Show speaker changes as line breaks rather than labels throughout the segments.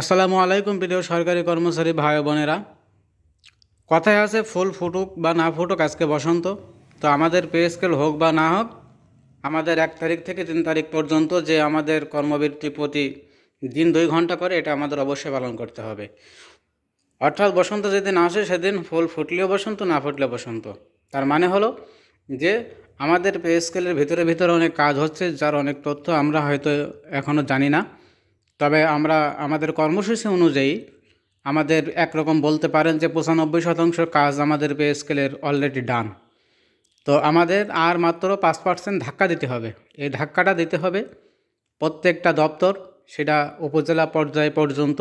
আসসালামু আলাইকুম প্রিয় সরকারি কর্মচারী ভাই বোনেরা। কথায় আছে, ফুল ফুটুক বা না ফুটুক, আজকে বসন্ত। তো আমাদের পে স্কেল হোক বা না হোক, আমাদের এক তারিখ থেকে তিন তারিখ পর্যন্ত যে আমাদের কর্মবৃত্তি প্রতি দিন দুই ঘণ্টা করে, এটা আমাদের অবশ্যই পালন করতে হবে। অর্থাৎ বসন্ত যেদিন আসে, সেদিন ফুল ফুটলেও বসন্ত, না ফুটলেও বসন্ত। তার মানে হলো যে আমাদের পে স্কেলের ভিতরে ভিতরে অনেক কাজ হচ্ছে, যার অনেক তথ্য আমরা হয়তো এখনও জানি না। তবে আমরা আমাদের কর্মসূচি অনুযায়ী আমাদের একরকম বলতে পারেন যে পঁচানব্বই শতাংশ কাজ আমাদের পে স্কেলের অলরেডি ডান তো আমাদের আর মাত্র পাঁচ পার্সেন্ট ধাক্কা দিতে হবে। এই ধাক্কাটা দিতে হবে প্রত্যেকটা দপ্তর, সেটা উপজেলা পর্যায় পর্যন্ত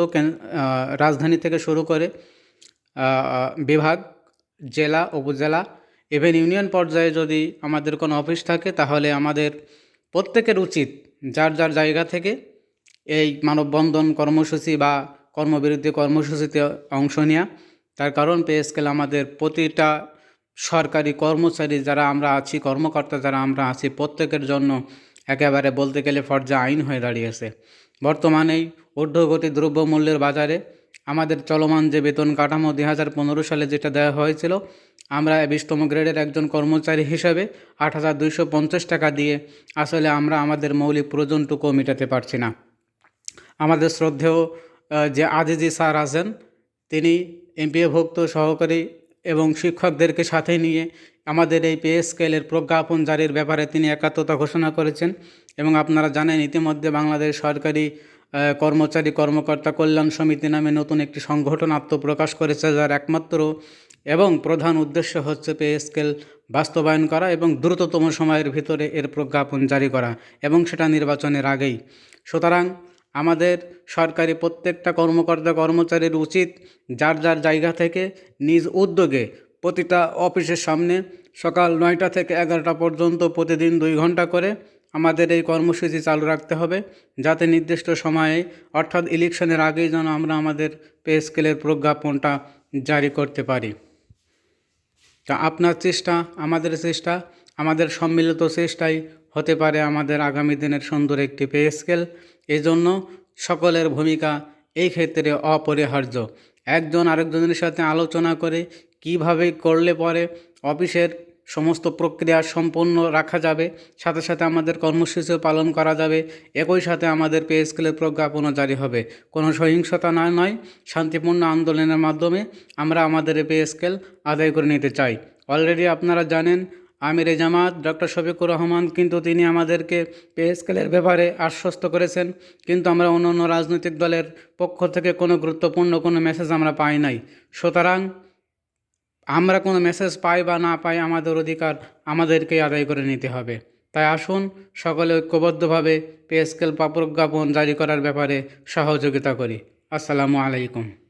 রাজধানী থেকে শুরু করে বিভাগ, জেলা, উপজেলা ইভেন ইউনিয়ন পর্যায়ে যদি আমাদের কোনো অফিস থাকে তাহলে আমাদের প্রত্যেকের উচিত, যার যার জায়গা থেকে এই মানববন্ধন কর্মসূচি বা কর্মবিরতি কর্মসূচিতে অংশ নেওয়া তার কারণ পে স্কেল আমাদের প্রতিটা সরকারি কর্মচারী যারা আমরা আছি, কর্মকর্তা যারা আমরা আছি, প্রত্যেকের জন্য একেবারে বলতে গেলে ফর্জা আইন হয়ে দাঁড়িয়েছে। বর্তমানেই ঊর্ধ্বগতি দ্রব্যমূল্যের বাজারে আমাদের চলমান যে বেতন কাঠামো দুই হাজার পনেরো সালে যেটা দেওয়া হয়েছিল, আমরা বিশতম গ্রেডের একজন কর্মচারী হিসাবে আট হাজার দুইশো পঞ্চাশ টাকা দিয়ে আসলে আমরা আমাদের মৌলিক প্রয়োজনটুকুও মেটাতে পারছি না। আমাদের শ্রদ্ধেয় যে আজিজি স্যার আছেন, তিনি এমপিএভুক্ত সহকারী এবং শিক্ষকদেরকে সাথে নিয়ে আমাদের এই পে স্কেলের প্রজ্ঞাপন জারির ব্যাপারে তিনি একাত্মতা ঘোষণা করেছেন এবং আপনারা জানেন ইতিমধ্যে বাংলাদেশ সরকারি কর্মচারী কর্মকর্তা কল্যাণ সমিতি নামে নতুন একটি সংগঠন আত্মপ্রকাশ করেছে যার একমাত্র এবং প্রধান উদ্দেশ্য হচ্ছে পে স্কেল বাস্তবায়ন করা এবং দ্রুততম সময়ের ভিতরে এর প্রজ্ঞাপন জারি করা এবং সেটা নির্বাচনের আগেই। সুতরাং আমাদের সরকারি প্রত্যেকটা কর্মকর্তা, কর্মচারীর উচিত যার যার জায়গা থেকে নিজ উদ্যোগে প্রতিটা অফিসের সামনে সকাল নয়টা থেকে এগারোটা পর্যন্ত প্রতিদিন দুই ঘণ্টা করে আমাদের এই কর্মসূচি চালু রাখতে হবে। যাতে নির্দিষ্ট সময়ে, অর্থাৎ ইলেকশনের আগেই যেন আমরা আমাদের পে স্কেলের প্রজ্ঞাপনটা জারি করতে পারি। তা আপনার চেষ্টা, আমাদের চেষ্টা, আমাদের সম্মিলিত চেষ্টাই হতে পারে আমাদের আগামী দিনের সুন্দর একটি পে স্কেল। এই জন্য সকলের ভূমিকা এই ক্ষেত্রে অপরিহার্য। একজন আরেকজনের সাথে আলোচনা করে কীভাবে করলে পরে অফিসের সমস্ত প্রক্রিয়া সম্পন্ন রাখা যাবে, সাথে সাথে আমাদের কর্মসূচিও পালন করা যাবে, একই সাথে আমাদের পে স্কেলের প্রজ্ঞাপনও জারি হবে। কোনো সহিংসতা না, নয়, শান্তিপূর্ণ আন্দোলনের মাধ্যমে আমরা আমাদের পে স্কেল আদায় করে নিতে চাই। অলরেডি আপনারা জানেন আমির জামাত, ডক্টর শফিকুর রহমান কিন্তু তিনি আমাদেরকে পে স্কেলের ব্যাপারে আশ্বস্ত করেছেন। কিন্তু আমরা অন্য অন্য রাজনৈতিক দলের পক্ষ থেকে কোনো গুরুত্বপূর্ণ কোনো মেসেজ আমরা পাই নাই। সুতরাং আমরা কোনো মেসেজ পাই বা না পাই আমাদের অধিকার আমাদেরকেই আদায় করে নিতে হবে। তাই আসুন সকলে ঐক্যবদ্ধভাবে পে স্কেল প্রজ্ঞাপন জারি করার ব্যাপারে সহযোগিতা করি। আসসালামু আলাইকুম।